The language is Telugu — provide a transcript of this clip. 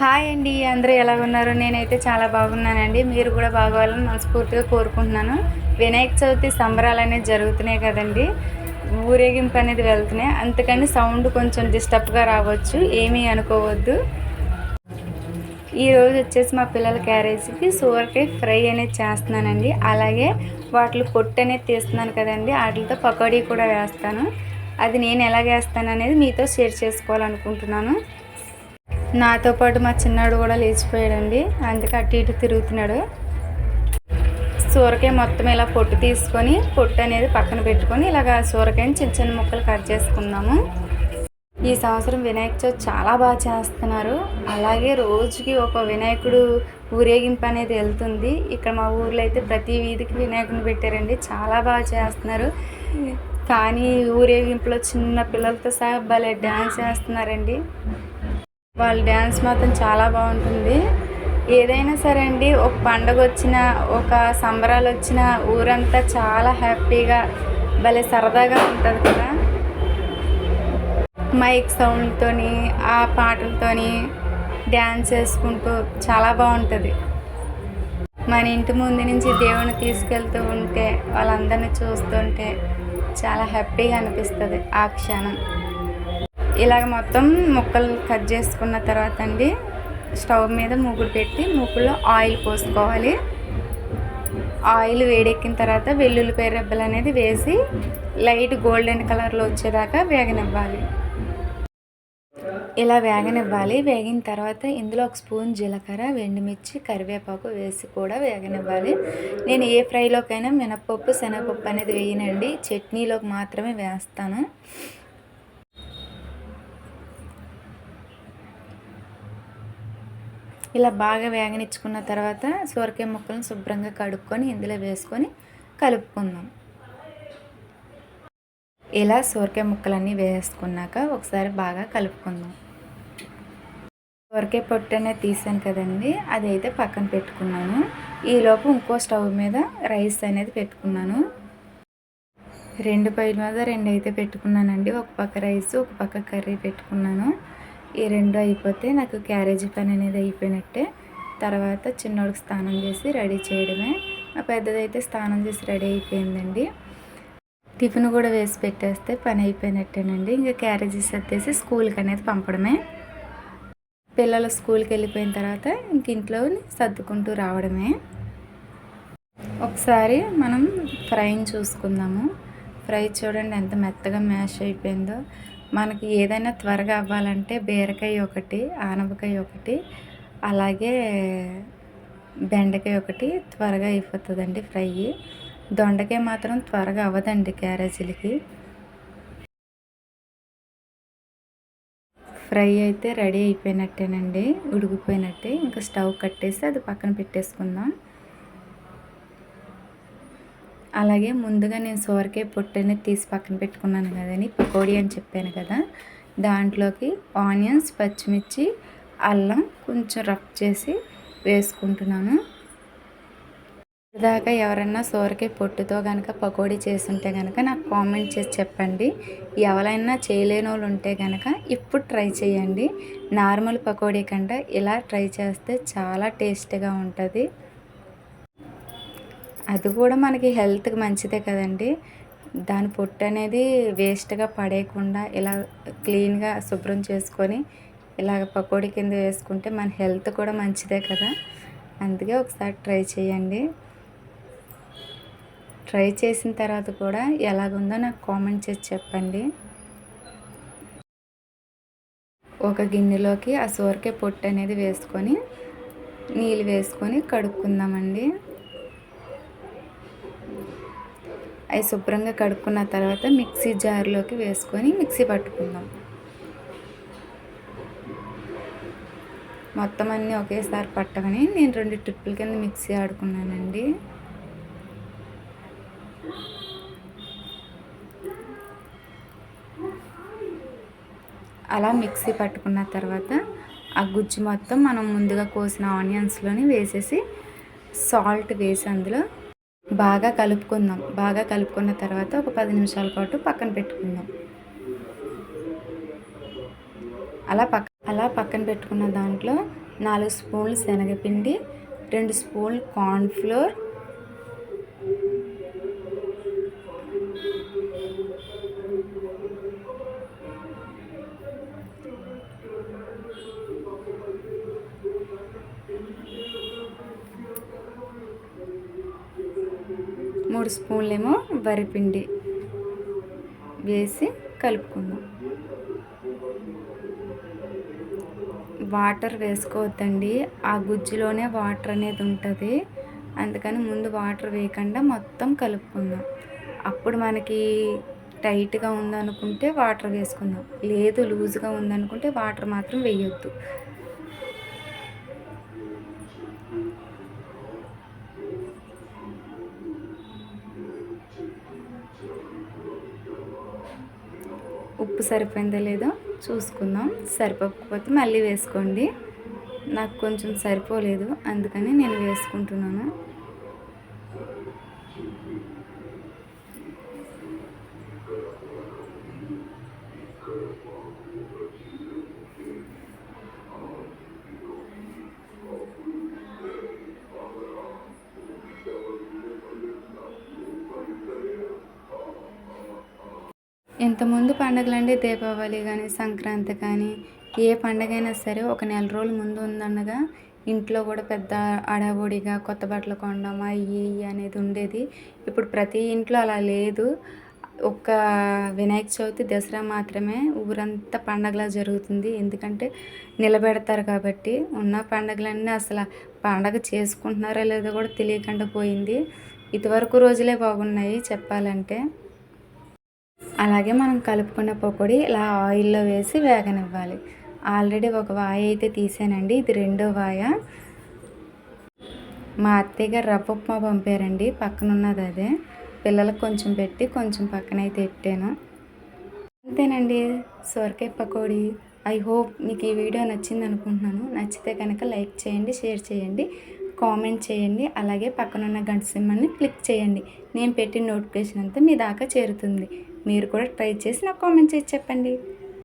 హాయ్ అండి అందరూ ఎలా ఉన్నారు నేనైతే చాలా బాగున్నానండి. మీరు కూడా బాగోవాలని మనస్ఫూర్తిగా కోరుకుంటున్నాను. వినాయక చవితి సంబరాలు అనేది జరుగుతున్నాయి కదండి. ఊరేగింపు అనేది వెళ్తున్నాయి. అందుకని సౌండ్ కొంచెం డిస్టర్బ్గా రావచ్చు. ఏమీ అనుకోవద్దు. ఈరోజు వచ్చేసి మా పిల్లల క్యారేజీకి సోరకాయ ఫ్రై అనేది చేస్తున్నానండి. అలాగే వాటిలో పొట్టు అనేది తీస్తున్నాను కదండి. వాటితో పకోడీ కూడా వేస్తాను. అది నేను ఎలా వేస్తాను అనేది మీతో షేర్ చేసుకోవాలనుకుంటున్నాను. నాతో పాటు మా చిన్నాడు కూడా లేచిపోయాడండి. అందుకే అటు ఇటు తిరుగుతున్నాడు. సూరకాయ మొత్తం ఇలా పొట్టు తీసుకొని పొట్టు అనేది పక్కన పెట్టుకొని ఇలాగ సూరకాయని చిన్న చిన్న ముక్కలు కట్ చేసుకున్నాము. ఈ సంవత్సరం వినాయక చవితి చాలా బాగా చేస్తున్నారు. అలాగే రోజుకి ఒక వినాయకుడు ఊరేగింపు అనేది వెళ్తుంది. ఇక్కడ మా ఊర్లో అయితే ప్రతి వీధికి వినాయకుడిని పెట్టారండి. చాలా బాగా చేస్తున్నారు. కానీ ఊరేగింపులో చిన్న పిల్లలతో సహా భలే డ్యాన్స్ చేస్తున్నారండి. వాళ్ళ డ్యాన్స్ మాత్రం చాలా బాగుంటుంది. ఏదైనా సరే అండి ఒక పండగ వచ్చిన ఒక సంబరాలు వచ్చిన ఊరంతా చాలా హ్యాపీగా భలే సరదాగా ఉంటుంది కదా. మైక్ సౌండ్తోని ఆ పాటలతోని డ్యాన్స్ చేసుకుంటూ చాలా బాగుంటుంది. మన ఇంటి ముందు నుంచి దేవుని తీసుకెళ్తూ ఉంటే వాళ్ళందరినీ చూస్తుంటే చాలా హ్యాపీగా అనిపిస్తుంది ఆ క్షణం. ఇలాగ మొత్తం ముక్కలు కట్ చేసుకున్న తర్వాత అండి స్టవ్ మీద మూకుడు పెట్టి మూకుడులో ఆయిల్ పోసుకోవాలి. ఆయిల్ వేడెక్కిన తర్వాత వెల్లుల్లిపాయ రెబ్బలు అనేది వేసి లైట్ గోల్డెన్ కలర్లో వచ్చేదాకా వేగనివ్వాలి. ఇలా వేగనివ్వాలి. వేగిన తర్వాత ఇందులో ఒక స్పూన్ జీలకర్ర వెండిమిర్చి కరివేపాకు వేసి కూడా వేగనివ్వాలి. నేను ఏ ఫ్రైలోకైనా మినపప్పు శనగపప్పు అనేది వేయనండి. చట్నీలోకి మాత్రమే వేస్తాను. ఇలా బాగా వేగనిచ్చుకున్న తర్వాత సొరకాయ ముక్కలను శుభ్రంగా కడుక్కొని ఇందులో వేసుకొని కలుపుకుందాం. ఇలా సొరకాయ ముక్కలన్నీ వేసుకున్నాక ఒకసారి బాగా కలుపుకుందాం. సొరకాయ పొట్టు అనేది తీసాను కదండి అదైతే పక్కన పెట్టుకున్నాను. ఈలోపు ఇంకో స్టవ్ మీద రైస్ అనేది పెట్టుకున్నాను. రెండు పైల మీద రెండు అయితే పెట్టుకున్నానండి. ఒక పక్క రైస్ ఒక పక్క కర్రీ పెట్టుకున్నాను. ఈ రెండు అయిపోతే నాకు క్యారేజీ పని అనేది అయిపోయినట్టే. తర్వాత చిన్నోడికి స్నానం చేసి రెడీ చేయడమే. ఆ పెద్దదైతే స్నానం చేసి రెడీ అయిపోయిందండి. టిఫిన్ కూడా వేసి పెట్టేస్తే పని అయిపోయినట్టేనండి. ఇంకా క్యారేజీ సర్దేసి స్కూల్కి అనేది పంపడమే. పిల్లలు స్కూల్కి వెళ్ళిపోయిన తర్వాత ఇంక ఇంట్లో సర్దుకుంటూ రావడమే. ఒకసారి మనం ఫ్రైని చూసుకుందాము. ఫ్రై చూడండి ఎంత మెత్తగా మ్యాష్ అయిపోయిందో. మనకి ఏదైనా త్వరగా అవ్వాలంటే బీరకాయ ఒకటి ఆనపకాయ ఒకటి అలాగే బెండకాయ ఒకటి త్వరగా అయిపోతుందండి ఫ్రై. దొండకాయ మాత్రం త్వరగా అవ్వదండి క్యారేజీలకి. ఫ్రై అయితే రెడీ అయిపోయినట్టేనండి ఉడికిపోయినట్టే. ఇంకా స్టవ్ కట్టేసి అది పక్కన పెట్టేసుకుందాం. అలాగే ముందుగా నేను సోరకాయ పొట్టు అనేది తీసి పక్కన పెట్టుకున్నాను కదని పకోడీ అని చెప్పాను కదా. దాంట్లోకి ఆనియన్స్ పచ్చిమిర్చి అల్లం కొంచెం రఫ్ చేసి వేసుకుంటున్నాను. దాకా ఎవరన్నా సోరకాయ పొట్టుతో కనుక పకోడీ చేస్తుంటే కనుక నాకు కామెంట్ చేసి చెప్పండి. ఎవరైనా చేయలేని వాళ్ళు ఉంటే కనుక ఇప్పుడు ట్రై చేయండి. నార్మల్ పకోడీ కంటే ఇలా ట్రై చేస్తే చాలా టేస్ట్గా ఉంటుంది. అది కూడా మనకి హెల్త్కి మంచిదే కదండి. దాని పొట్టు అనేది వేస్ట్గా పడేయకుండా ఇలా క్లీన్గా శుభ్రం చేసుకొని ఇలాగ పకోడీ కింద వేసుకుంటే మన హెల్త్ కూడా మంచిదే కదా. అందుకే ఒకసారి ట్రై చేయండి. ట్రై చేసిన తర్వాత కూడా ఎలాగుందో నాకు కామెంట్ చేసి చెప్పండి. ఒక గిన్నెలోకి ఆ సోరకాయ పొట్టు అనేది వేసుకొని నీళ్ళు వేసుకొని కడుక్కుందామండి. అవి శుభ్రంగా కడుక్కున్న తర్వాత మిక్సీ జార్లోకి వేసుకొని మిక్సీ పట్టుకుందాం. మొత్తం అన్నీ ఒకేసారి పట్టమని నేను రెండు ట్రిప్పుల కింద మిక్సీ ఆడుకున్నానండి. అలా మిక్సీ పట్టుకున్న తర్వాత ఆ గుజ్జు మొత్తం మనం ముందుగా కోసిన ఆనియన్స్లోని వేసేసి సాల్ట్ వేసి అందులో బాగా కలుపుకుందాం. బాగా కలుపుకున్న తర్వాత ఒక పది నిమిషాల పాటు పక్కన పెట్టుకుందాం. అలా పక్క అలా పక్కన పెట్టుకున్న దాంట్లో నాలుగు స్పూన్లు శనగపిండి రెండు స్పూన్లు కార్న్ఫ్లోర్ మూడు స్పూన్లేమో వరిపిండి వేసి కలుపుకుందాం. వాటర్ వేసుకోవద్దండి. ఆ గుజ్జులోనే వాటర్ అనేది ఉంటుంది. అందుకని ముందు వాటర్ వేయకుండా మొత్తం కలుపుకుందాం. అప్పుడు మనకి టైట్గా ఉందనుకుంటే వాటర్ వేసుకుందాం. లేదు లూజ్గా ఉందనుకుంటే వాటర్ మాత్రం వేయొద్దు. ఉప్పు సరిపోయిందో లేదో చూసుకుందాం. సరిపోకపోతే మళ్ళీ వేసుకోండి. నాకు కొంచెం సరిపోలేదు అందుకని నేను వేసుకుంటున్నాను. ఇంతకుముందు అంటే దీపావళి కానీ సంక్రాంతి కానీ ఏ పండగైనా సరే ఒక నెల రోజుల ముందు ఉందనగా ఇంట్లో కూడా పెద్ద అడావుడిగా కొత్త బట్టలు కొనడం అవి ఇవి అనేది ఉండేది. ఇప్పుడు ప్రతి ఇంట్లో అలా లేదు. ఒక్క వినాయక చవితి దసరా మాత్రమే ఊరంతా పండగలా జరుగుతుంది. ఎందుకంటే నిలబెడతారు కాబట్టి ఉన్న పండగలన్నీ అసలు పండగ చేసుకుంటున్నారో లేదో కూడా తెలియకుండా పోయింది. ఇదివరకు రోజులే బాగున్నాయి చెప్పాలంటే. అలాగే మనం కలుపుకున్న పకోడీ ఇలా ఆయిల్లో వేసి వేగనివ్వాలి. ఆల్రెడీ ఒక వాయ అయితే తీసానండి. ఇది రెండో వాయ. మా అత్తయ్య గారు రవ్వ ఉప్మా పంపారండి. పక్కన ఉన్నది అదే. పిల్లలకు కొంచెం పెట్టి కొంచెం పక్కన అయితే పెట్టాను. అంతేనండి. సొరకాయ పకోడీ. ఐ హోప్ మీకు ఈ వీడియో నచ్చింది అనుకుంటున్నాను. నచ్చితే కనుక లైక్ చేయండి షేర్ చేయండి కామెంట్ చేయండి. అలాగే పక్కనున్న గంట సింహాన్ని క్లిక్ చేయండి. నేను పెట్టిన నోటిఫికేషన్ అంతా మీ దాకా చేరుతుంది. మీరు కూడా ట్రై చేసి నాకు కామెంట్ చేసి చెప్పండి.